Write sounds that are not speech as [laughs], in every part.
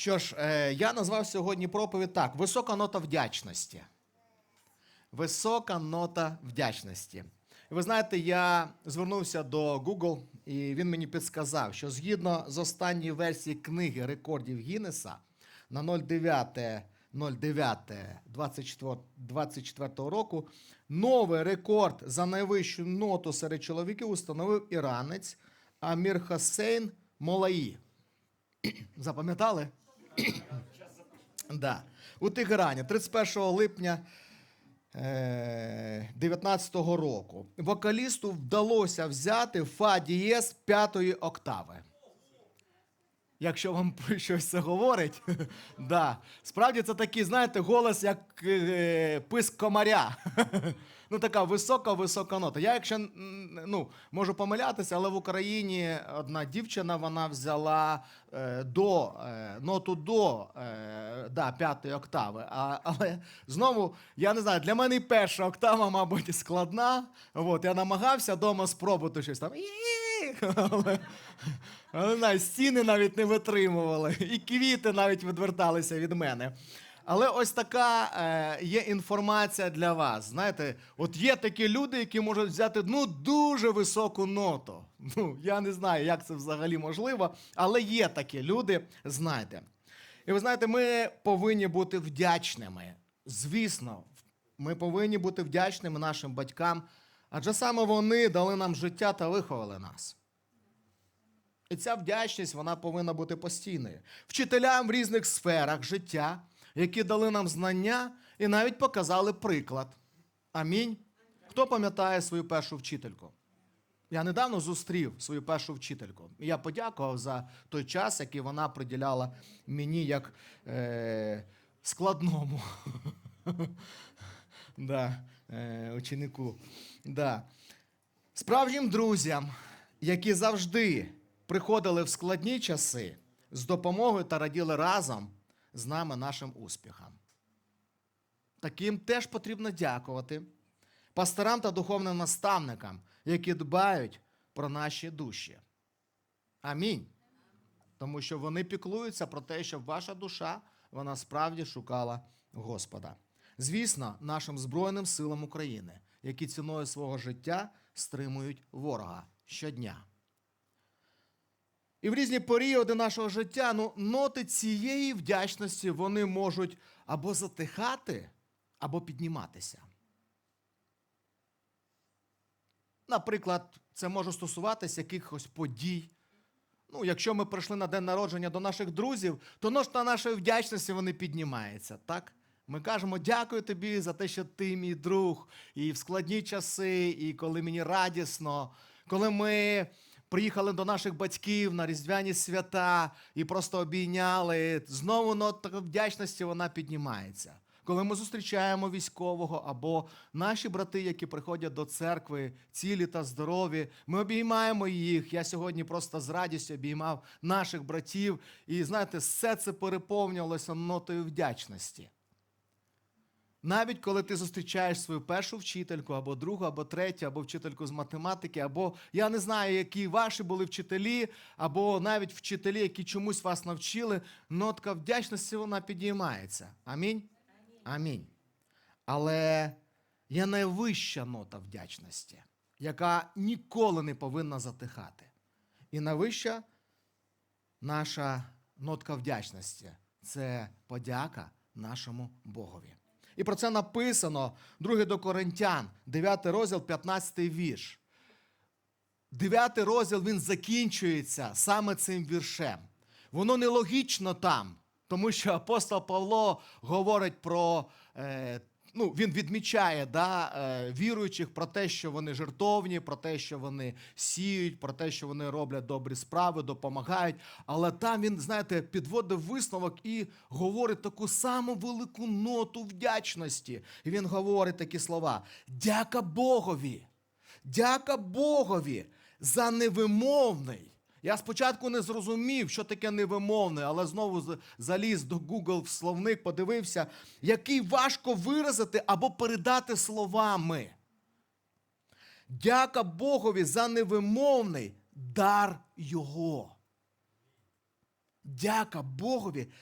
Що ж, е, я назвав сьогодні проповідь так: висока нота вдячності. Висока нота вдячності. І ви знаєте, я звернувся до Google, і він мені підсказав, що згідно з останньої версії книги рекордів Гіннеса на 09 09 24, 24 року новий рекорд за найвищу ноту серед чоловіків установив іранець Амір Хасейн Молаї. [clears throat] Запам'ятали? [coughs] да. У Тегерані 31 липня 2019 року вокалісту вдалося взяти фа дієз п'ятої октави. Якщо вам [laughs] щось це говорить, [laughs] да. справді це такий, знаєте, голос, як е, писк комаря. [laughs] ну, така висока-висока нота. Я, якщо ну, можу помилятися, але в Україні одна дівчина вона взяла е, до, е, ноту до е, да, п'ятої октави. А, але знову, я не знаю, для мене перша октава, мабуть, складна. От, я намагався вдома спробувати щось там. [laughs] Але, але знаю, стіни навіть не витримували, і квіти навіть відверталися від мене. Але ось така е, є інформація для вас. Знаєте, от є такі люди, які можуть взяти ну, дуже високу ноту. Ну, я не знаю, як це взагалі можливо, але є такі люди, знайте. І ви знаєте, ми повинні бути вдячними. Звісно, ми повинні бути вдячними нашим батькам, адже саме вони дали нам життя та виховали нас. І ця вдячність вона повинна бути постійною. Вчителям в різних сферах життя, які дали нам знання і навіть показали приклад. Амінь. Хто пам'ятає свою першу вчительку? Я недавно зустрів свою першу вчительку. Я подякував за той час, який вона приділяла мені як е, складному [laughs] да, е, ученику. Да. Справжнім друзям, які завжди приходили в складні часи з допомогою та раділи разом з нами нашим успіхам. Таким теж потрібно дякувати пасторам та духовним наставникам, які дбають про наші душі. Амінь. Тому що вони піклуються про те, щоб ваша душа вона справді шукала Господа. Звісно, нашим Збройним силам України, які ціною свого життя стримують ворога щодня. І в різні періоди нашого життя ну, ноти цієї вдячності вони можуть або затихати, або підніматися. Наприклад, це може стосуватися якихось подій. Ну, якщо ми прийшли на день народження до наших друзів, то нота нашої вдячності вони піднімаються, так? Ми кажемо дякую тобі за те, що ти мій друг, і в складні часи, і коли мені радісно, коли ми приїхали до наших батьків на різдвяні свята і просто обійняли. Знову нота вдячності вона піднімається. Коли ми зустрічаємо військового або наші брати, які приходять до церкви, цілі та здорові, ми обіймаємо їх. Я сьогодні просто з радістю обіймав наших братів. І знаєте, все це переповнювалося нотою вдячності. Навіть коли ти зустрічаєш свою першу вчительку, або другу, або третю, або вчительку з математики, або я не знаю, які ваші були вчителі, або навіть вчителі, які чомусь вас навчили, нотка вдячності вона підіймається. Амінь? Амінь. Але є найвища нота вдячності, яка ніколи не повинна затихати. І найвища наша нотка вдячності це подяка нашому Богові. І про це написано 2 до Коринтян, 9 розділ, 15 вірш. 9 розділ він закінчується саме цим віршем. Воно нелогічно там, тому що апостол Павло говорить про. Е, Ну, він відмічає да, е, віруючих про те, що вони жертовні, про те, що вони сіють, про те, що вони роблять добрі справи, допомагають. Але там він, знаєте, підводив висновок і говорить таку саму велику ноту вдячності. І він говорить такі слова: Дяка Богові! Дяка Богові за невимовний. Я спочатку не зрозумів, що таке невимовне, але знову заліз до Google в словник, подивився, який важко виразити або передати словами. Дяка Богові за невимовний дар Його. дяка Богові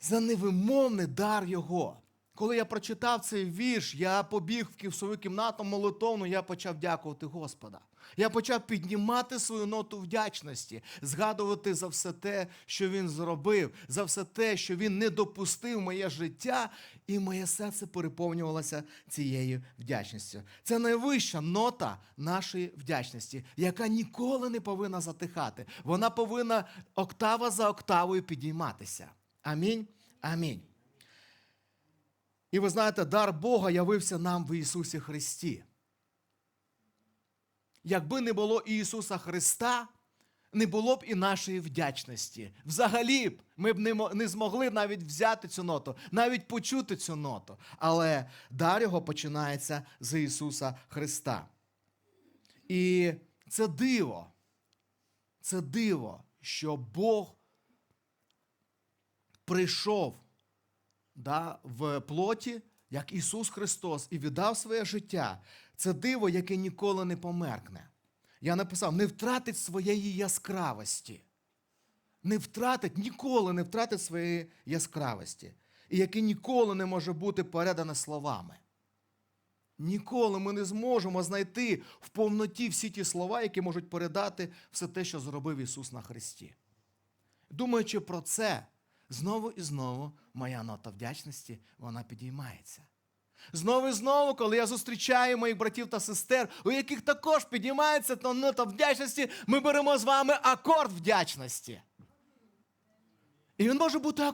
за невимовний дар Його. Коли я прочитав цей вірш, я побіг в свою кімнату молитовну, я почав дякувати Господа. Я почав піднімати свою ноту вдячності, згадувати за все те, що він зробив, за все те, що він не допустив моє життя, і моє серце переповнювалося цією вдячністю. Це найвища нота нашої вдячності, яка ніколи не повинна затихати. Вона повинна октава за октавою підійматися. Амінь. Амінь. І ви знаєте, дар Бога явився нам в Ісусі Христі. Якби не було Ісуса Христа, не було б і нашої вдячності. Взагалі б ми б не, не змогли навіть взяти цю ноту, навіть почути цю ноту. Але дар його починається з Ісуса Христа. І це диво. Це диво, що Бог прийшов да, в плоті, як Ісус Христос, і віддав своє життя. Це диво, яке ніколи не померкне. Я написав: не втратить своєї яскравості. Не втратить, ніколи не втратить своєї яскравості. І яке ніколи не може бути передане словами. Ніколи ми не зможемо знайти в повноті всі ті слова, які можуть передати все те, що зробив Ісус на Христі. Думаючи про це, знову і знову моя нота вдячності вона підіймається. Знову і знову, коли я зустрічаю моїх братів та сестер, у яких також підіймається та нота вдячності, ми беремо з вами акорд вдячності. І він може бути е,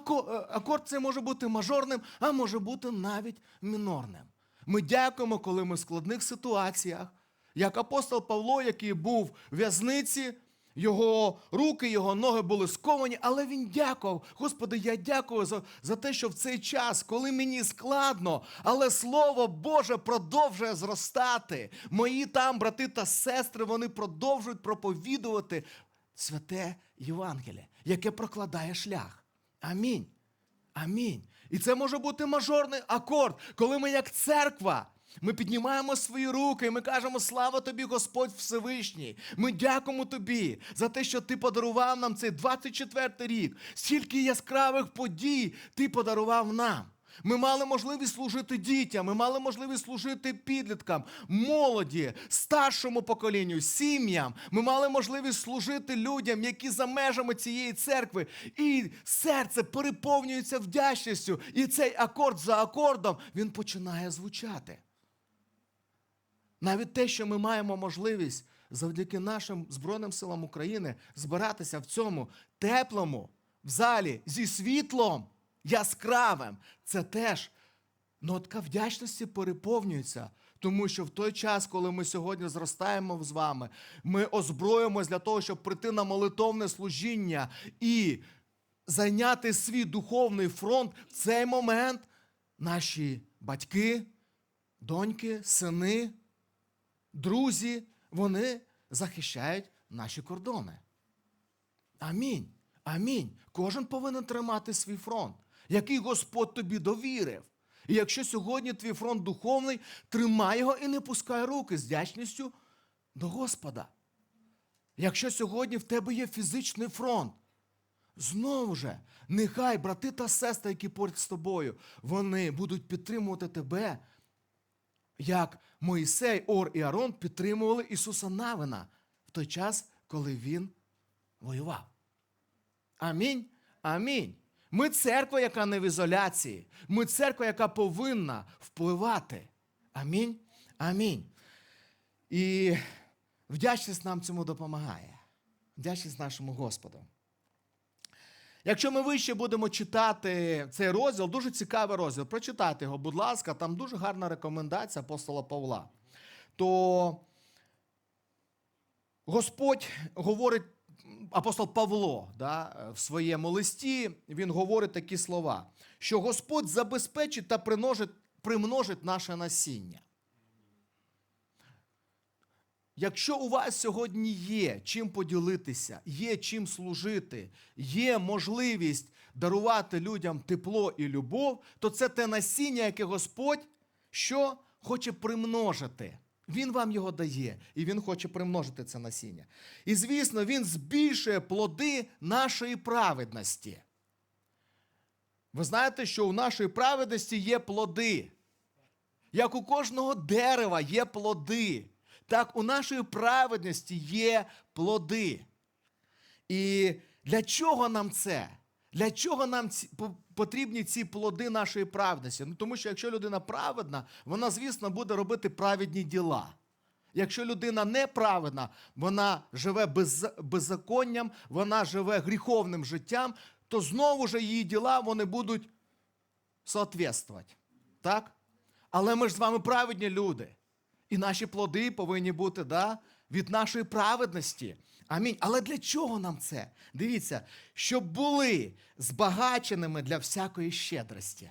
акорд, це може бути мажорним, а може бути навіть мінорним. Ми дякуємо, коли ми в складних ситуаціях, як апостол Павло, який був в в'язниці, його руки, його ноги були сковані, але він дякував. Господи, я дякую за, за те, що в цей час, коли мені складно, але Слово Боже продовжує зростати. Мої там брати та сестри, вони продовжують проповідувати святе Євангеліє, яке прокладає шлях. Амінь. Амінь. І це може бути мажорний акорд, коли ми, як церква, ми піднімаємо свої руки і ми кажемо: слава тобі, Господь Всевишній. Ми дякуємо тобі за те, що ти подарував нам цей 24-й рік. Стільки яскравих подій ти подарував нам. Ми мали можливість служити дітям, ми мали можливість служити підліткам, молоді, старшому поколінню, сім'ям. Ми мали можливість служити людям, які за межами цієї церкви. І серце переповнюється вдячністю. І цей акорд за акордом він починає звучати. Навіть те, що ми маємо можливість завдяки нашим Збройним силам України збиратися в цьому теплому в залі зі світлом яскравим, це теж нотка вдячності переповнюється. Тому що в той час, коли ми сьогодні зростаємо з вами, ми озброїмось для того, щоб прийти на молитовне служіння і зайняти свій духовний фронт в цей момент наші батьки, доньки, сини, друзі, вони захищають наші кордони. Амінь. Амінь. Кожен повинен тримати свій фронт, який Господь тобі довірив. І якщо сьогодні твій фронт духовний, тримай його і не пускай руки з вдячністю до Господа. Якщо сьогодні в тебе є фізичний фронт, знову же, нехай брати та сестри, які поряд з тобою, вони будуть підтримувати тебе, як Моїсей, Ор і Арон підтримували Ісуса Навина в той час, коли він воював. Амінь. Амінь. Ми церква, яка не в ізоляції. Ми церква, яка повинна впливати. Амінь. Амінь. І вдячність нам цьому допомагає. Вдячність нашому Господу. Якщо ми вище будемо читати цей розділ, дуже цікавий розділ, прочитайте його, будь ласка, там дуже гарна рекомендація апостола Павла. То Господь говорить, апостол Павло да, в своєму листі, він говорить такі слова, що Господь забезпечить та примножить, наше насіння. Якщо у вас сьогодні є чим поділитися, є чим служити, є можливість дарувати людям тепло і любов, то це те насіння, яке Господь що хоче примножити Він вам його дає, і він хоче примножити це насіння. І звісно, він збільшує плоди нашої праведності. Ви знаєте, що у нашої праведності є плоди. Як у кожного дерева є плоди, так у нашої праведності є плоди. І для чого нам це? Для чого нам ці, потрібні ці плоди нашої праведності? Ну, тому що якщо людина праведна, вона, звісно, буде робити праведні діла. Якщо людина неправедна, вона живе без, беззаконням, вона живе гріховним життям, то знову ж її діла вони будуть соответствувати. Так? Але ми ж з вами праведні люди. І наші плоди повинні бути да, від нашої праведності. Амінь. Але для чого нам це? Дивіться, щоб були збагаченими для всякої щедрості.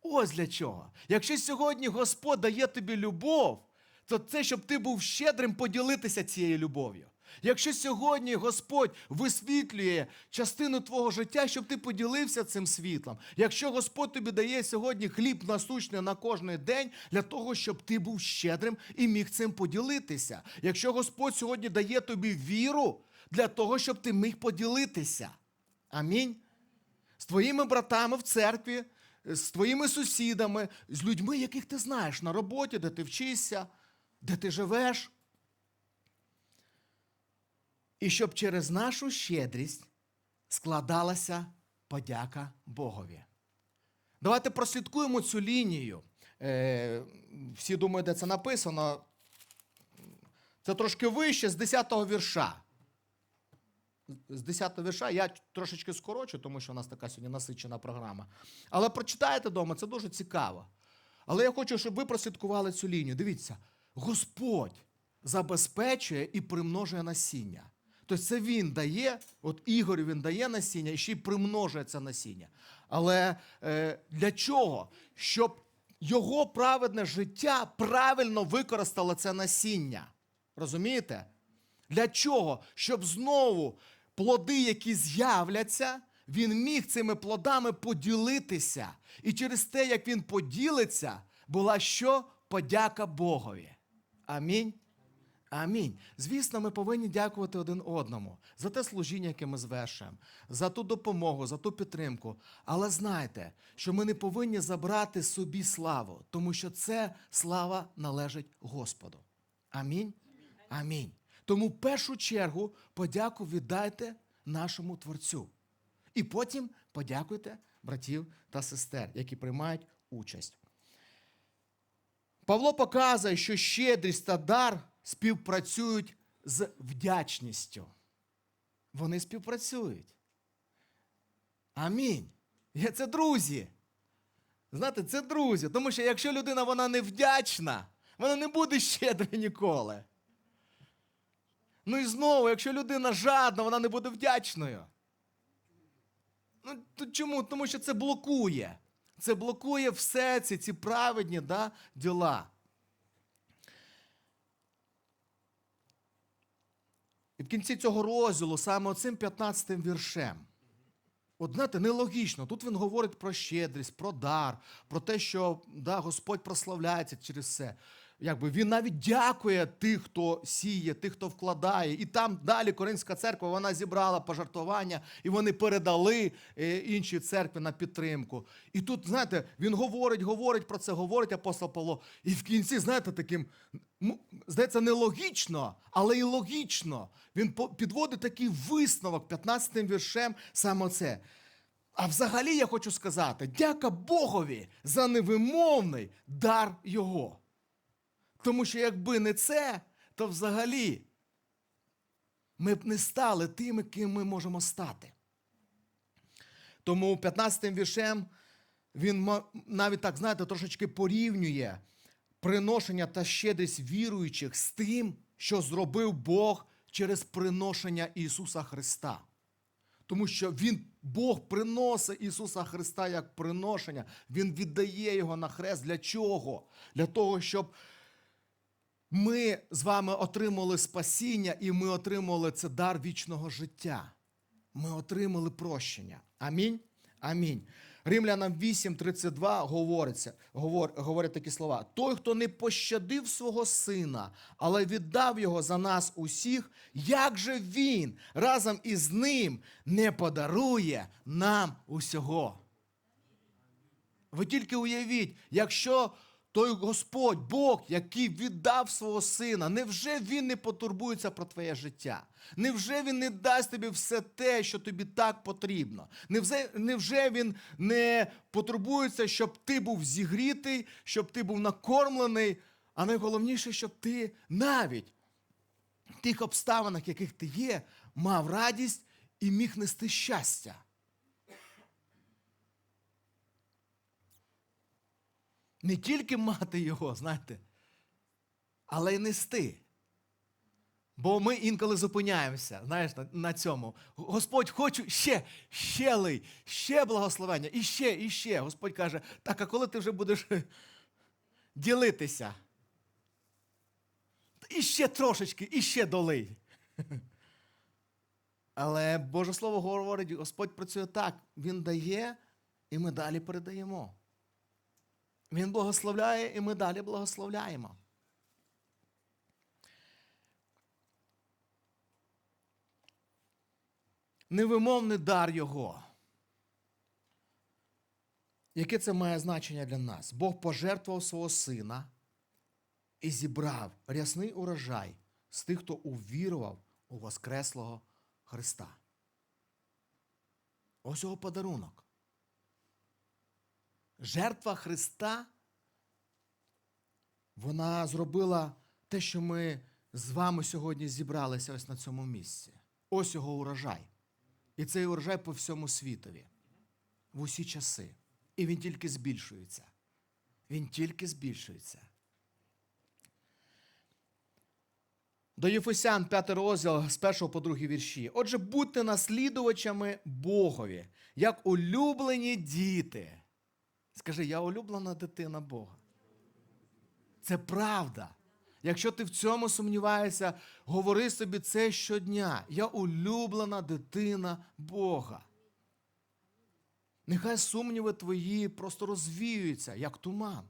Ось для чого. Якщо сьогодні Господь дає тобі любов, то це щоб ти був щедрим поділитися цією любов'ю. Якщо сьогодні Господь висвітлює частину твого життя, щоб ти поділився цим світлом. Якщо Господь тобі дає сьогодні хліб насущний на кожний день для того, щоб ти був щедрим і міг цим поділитися. Якщо Господь сьогодні дає тобі віру для того, щоб ти міг поділитися. Амінь з твоїми братами в церкві, з твоїми сусідами, з людьми, яких ти знаєш на роботі, де ти вчишся, де ти живеш. І щоб через нашу щедрість складалася подяка Богові. Давайте прослідкуємо цю лінію. Е, всі думають, де це написано. Це трошки вище з 10-го вірша з 10 вірша я трошечки скорочу, тому що у нас така сьогодні насичена програма. Але прочитайте вдома, це дуже цікаво. Але я хочу, щоб ви прослідкували цю лінію. Дивіться, Господь забезпечує і примножує насіння. Тобто це він дає, от Ігор він дає насіння і ще й примножує це насіння. Але е, для чого? Щоб його праведне життя правильно використало це насіння. Розумієте? Для чого? Щоб знову плоди, які з'являться, він міг цими плодами поділитися. І через те, як він поділиться, була що? Подяка Богові. Амінь. Амінь. Звісно, ми повинні дякувати один одному за те служіння, яке ми звершуємо, за ту допомогу, за ту підтримку. Але знайте, що ми не повинні забрати собі славу, тому що це слава належить Господу. Амінь. Амінь. Тому в першу чергу подяку віддайте нашому Творцю. І потім подякуйте братів та сестер, які приймають участь. Павло показує, що щедрість та дар співпрацюють з вдячністю. Вони співпрацюють. Амінь. Є Це друзі. Знаєте, це друзі. Тому що якщо людина вона не вдячна, вона не буде щедрою ніколи. Ну і знову, якщо людина жадна, вона не буде вдячною. Ну, то чому? Тому що це блокує. Це блокує все ці, ці праведні да, діла. І в кінці цього розділу, саме оцим 15 віршем, от знаєте, нелогічно. Тут він говорить про щедрість, про дар, про те, що да, Господь прославляється через це. Якби він навіть дякує тих, хто сіє, тих, хто вкладає. І там далі Коринська церква вона зібрала пожертвування, і вони передали е, іншій церкві на підтримку. І тут, знаєте, він говорить, говорить про це, говорить апостол Павло. І в кінці, знаєте, таким, ну, здається, нелогічно, але і логічно. Він підводить такий висновок 15 віршем саме це. А взагалі я хочу сказати: дяка Богові за невимовний дар Його. Тому що якби не це, то взагалі ми б не стали тими, ким ми можемо стати. Тому 15 віршем він навіть так, знаєте, трошечки порівнює приношення та щедрість віруючих з тим, що зробив Бог через приношення Ісуса Христа. Тому що Він, Бог приносить Ісуса Христа як приношення, Він віддає Його на хрест. Для чого? Для того, щоб ми з вами отримали спасіння і ми отримали це дар вічного життя. Ми отримали прощення. Амінь. Амінь. Римлянам 8:32 говориться, говор, говорять такі слова: той, хто не пощадив свого сина, але віддав його за нас усіх, як же він разом із ним не подарує нам усього? Ви тільки уявіть, якщо той Господь, Бог, який віддав свого сина, невже він не потурбується про твоє життя? Невже він не дасть тобі все те, що тобі так потрібно? Невже, невже він не потурбується, щоб ти був зігрітий, щоб ти був накормлений, а найголовніше, щоб ти навіть в тих обставинах, яких ти є, мав радість і міг нести щастя? Не тільки мати його, знаєте, але й нести. Бо ми інколи зупиняємося, знаєш, на, на цьому. Господь, хочу ще, ще лий, ще благословення, і ще, і ще. Господь каже, так, а коли ти вже будеш [laughs] ділитися? І ще трошечки, і ще долий. [laughs] Але Боже Слово говорить, Господь працює так. Він дає, і ми далі передаємо. Він благословляє, і ми далі благословляємо. Невимовний дар Його. Яке це має значення для нас? Бог пожертвував свого сина і зібрав рясний урожай з тих, хто увірував у Воскреслого Христа. Ось його подарунок. Жертва Христа, вона зробила те, що ми з вами сьогодні зібралися ось на цьому місці. Ось його урожай. І цей урожай по всьому світові, в усі часи. І він тільки збільшується. Він тільки збільшується. До Єфесян 5 розділ з 1 по 2 вірші. Отже, будьте наслідувачами Богові, як улюблені діти. Скажи, я улюблена дитина Бога. Це правда. Якщо ти в цьому сумніваєшся, говори собі це щодня. Я улюблена дитина Бога. Нехай сумніви твої просто розвіюються, як туман.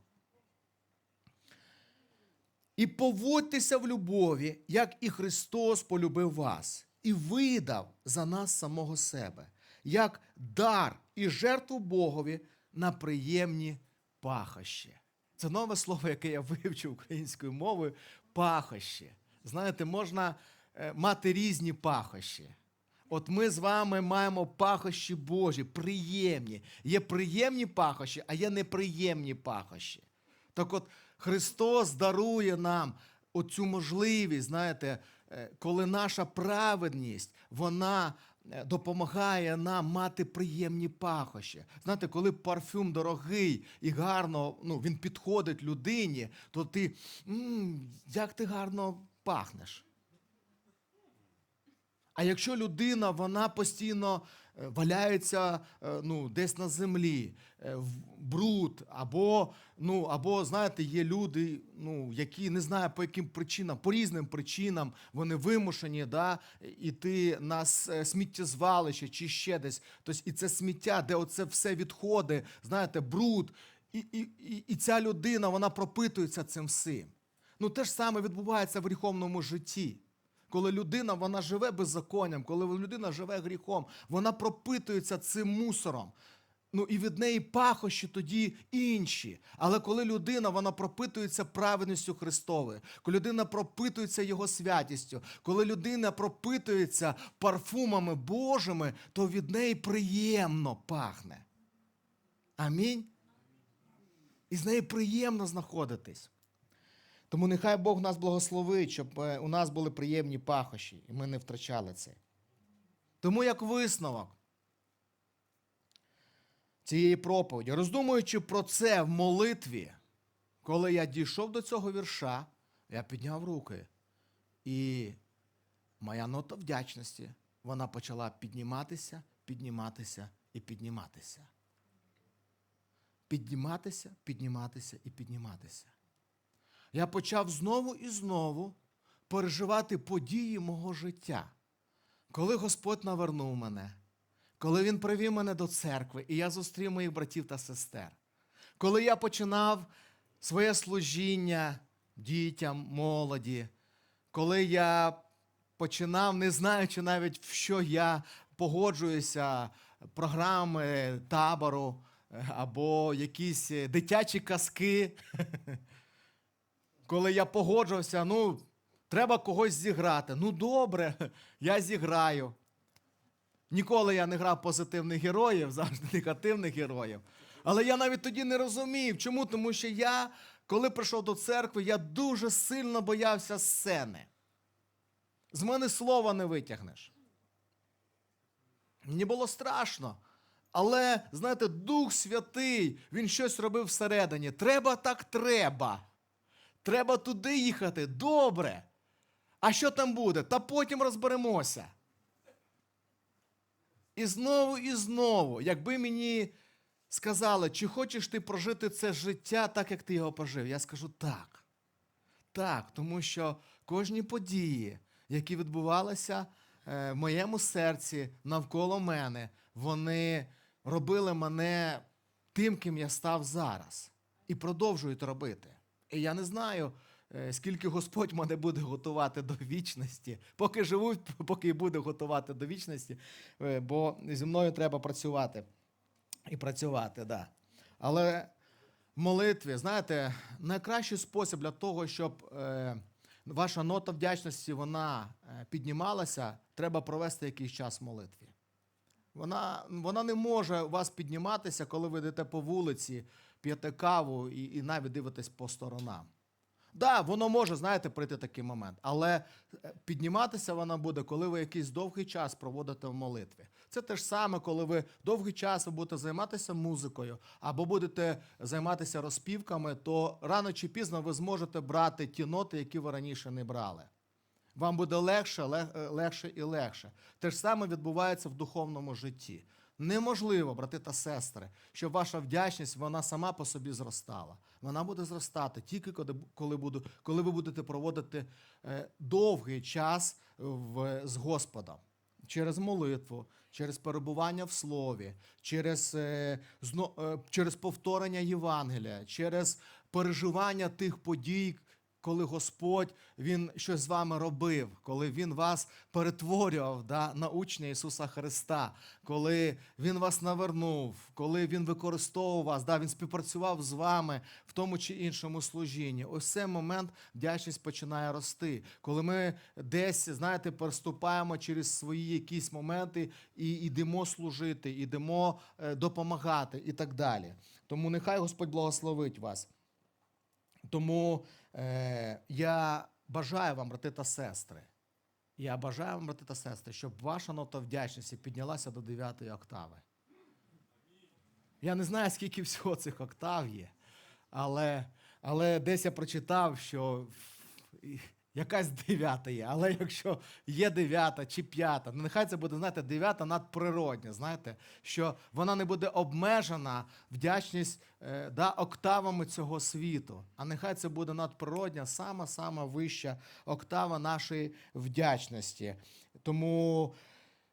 І поводьтеся в любові, як і Христос полюбив вас, і видав за нас самого себе, як дар і жертву Богові на приємні пахощі. Це нове слово, яке я [laughs] вивчив українською мовою пахощі. Знаєте, можна е, мати різні пахощі. От ми з вами маємо пахощі Божі, приємні. Є приємні пахощі, а є неприємні пахощі. Так от Христос дарує нам оцю можливість, знаєте, е, коли наша праведність, вона допомагає нам мати приємні пахощі. Знаєте, коли парфюм дорогий і гарно ну, він підходить людині, то ти «М, як ти гарно пахнеш. А якщо людина вона постійно е, валяється е, ну, десь на землі, е, в бруд, або, ну, або знаєте, є люди, ну, які не знаю по яким причинам, по різним причинам вони вимушені да, іти на сміттєзвалище чи ще десь. Тобто, і це сміття, де оце все відходи, знаєте, бруд. І, і, і, і ця людина вона пропитується цим всім. Ну, те ж саме відбувається в гріховному житті. Коли людина вона живе беззаконням, коли людина живе гріхом, вона пропитується цим мусором. Ну і від неї пахощі тоді інші. Але коли людина вона пропитується праведністю Христовою, коли людина пропитується Його святістю, коли людина пропитується парфумами Божими, то від неї приємно пахне. Амінь. І з нею приємно знаходитись. Тому нехай Бог нас благословить, щоб е, у нас були приємні пахощі, і ми не втрачали це. Тому як висновок цієї проповіді, роздумуючи про це в молитві, коли я дійшов до цього вірша, я підняв руки. І моя нота вдячності, вона почала підніматися, підніматися і підніматися. Підніматися, підніматися і підніматися я почав знову і знову переживати події мого життя. Коли Господь навернув мене, коли він привів мене до церкви, і я зустрів моїх братів та сестер, коли я починав своє служіння дітям, молоді, коли я починав, не знаючи навіть, в що я погоджуюся, програми табору або якісь дитячі казки. [laughs] Коли я погоджувався, ну, треба когось зіграти. Ну, добре, [laughs] я зіграю. Ніколи я не грав позитивних героїв, [laughs] завжди негативних героїв. Але я навіть тоді не розумів. Чому? Тому що я, коли прийшов до церкви, я дуже сильно боявся сцени. З мене слова не витягнеш. Мені було страшно. Але, знаєте, Дух Святий, він щось робив всередині. Треба так треба. Треба туди їхати. Добре. А що там буде? Та потім розберемося. І знову, і знову, якби мені сказали, чи хочеш ти прожити це життя так, як ти його прожив, я скажу так. Так, тому що кожні події, які відбувалися е, в моєму серці навколо мене, вони робили мене тим, ким я став зараз, і продовжують робити. І я не знаю, е, скільки Господь мене буде готувати до вічності, поки живу, поки буде готувати до вічності, е, бо зі мною треба працювати. І працювати, да. Але в молитві, знаєте, найкращий спосіб для того, щоб е, ваша нота вдячності вона піднімалася, треба провести якийсь час в молитві. Вона, вона не може у вас підніматися, коли ви йдете по вулиці, п'єте каву і, і навіть дивитесь по сторонам. Да, воно може, знаєте, прийти такий момент, але е, підніматися вона буде, коли ви якийсь довгий час проводите в молитві. Це те ж саме, коли ви довгий час будете займатися музикою або будете займатися розпівками, то рано чи пізно ви зможете брати ті ноти, які ви раніше не брали. Вам буде легше, лег- е, легше і легше. Те ж саме відбувається в духовному житті. Неможливо, брати та сестри, щоб ваша вдячність вона сама по собі зростала. Вона буде зростати тільки коли, буду, коли ви будете проводити е, довгий час в, з Господом. Через молитву, через перебування в слові, через, е, зно, е, через повторення Євангелія, через переживання тих подій, коли Господь Він щось з вами робив, коли Він вас перетворював да, на учня Ісуса Христа, коли Він вас навернув, коли Він використовував вас, да, Він співпрацював з вами в тому чи іншому служінні. Ось цей момент вдячність починає рости. Коли ми десь, знаєте, переступаємо через свої якісь моменти і йдемо служити, йдемо е, допомагати і так далі. Тому нехай Господь благословить вас. Тому е, я бажаю вам, брати та сестри, я бажаю вам, брати та сестри, щоб ваша нота вдячності піднялася до 9 октави. Я не знаю, скільки всього цих октав є, але, але десь я прочитав, що якась дев'ята є. Але якщо є дев'ята чи п'ята, ну нехай це буде, знаєте, дев'ята надприродня, знаєте, що вона не буде обмежена вдячність е, да, октавами цього світу. А нехай це буде надприродня, сама-сама вища октава нашої вдячності. Тому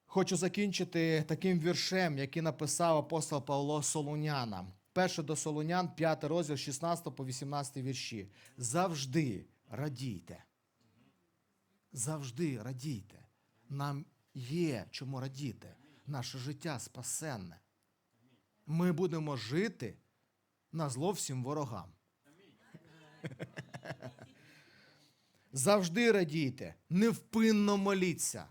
хочу закінчити таким віршем, який написав апостол Павло Солунянам. Перше до Солунян, 5 розділ, 16 по 18 вірші. Завжди радійте. Завжди радійте. Нам є чому радіти. Наше життя спасенне. Ми будемо жити на зло всім ворогам. [laughs] Завжди радійте, невпинно моліться.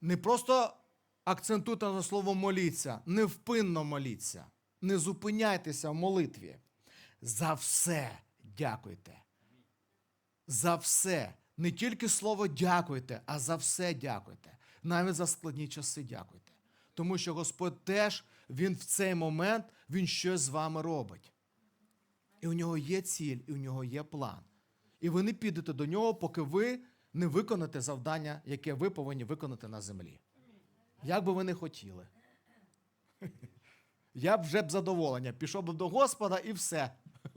Не просто акцентуйте на слово моліться, невпинно моліться. Не зупиняйтеся в молитві. За все дякуйте. За все. Не тільки слово дякуйте, а за все дякуйте. Навіть за складні часи дякуйте. Тому що Господь теж, Він в цей момент Він щось з вами робить. І у нього є ціль, і у нього є план. І ви не підете до нього, поки ви не виконаєте завдання, яке ви повинні виконати на землі. Як би ви не хотіли. [laughs] Я б вже б задоволення. Пішов би до Господа і все.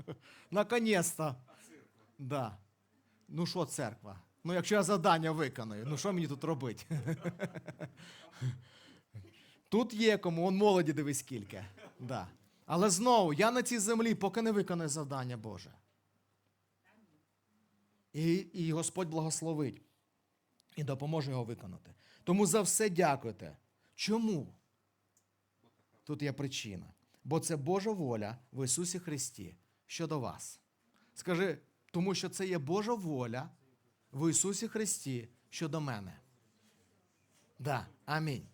[laughs] Наконець-то. Да. Ну що, церква? Ну, якщо я завдання виконую, ну що мені тут робити? Тут є кому, он молоді дивись скільки. Да. Але знову, я на цій землі, поки не виконаю завдання Боже. І, і Господь благословить і допоможе його виконати. Тому за все дякуйте. Чому? Тут є причина. Бо це Божа воля в Ісусі Христі щодо вас. Скажи, тому що це є Божа воля в Ісусі Христі щодо мене. Да, амінь.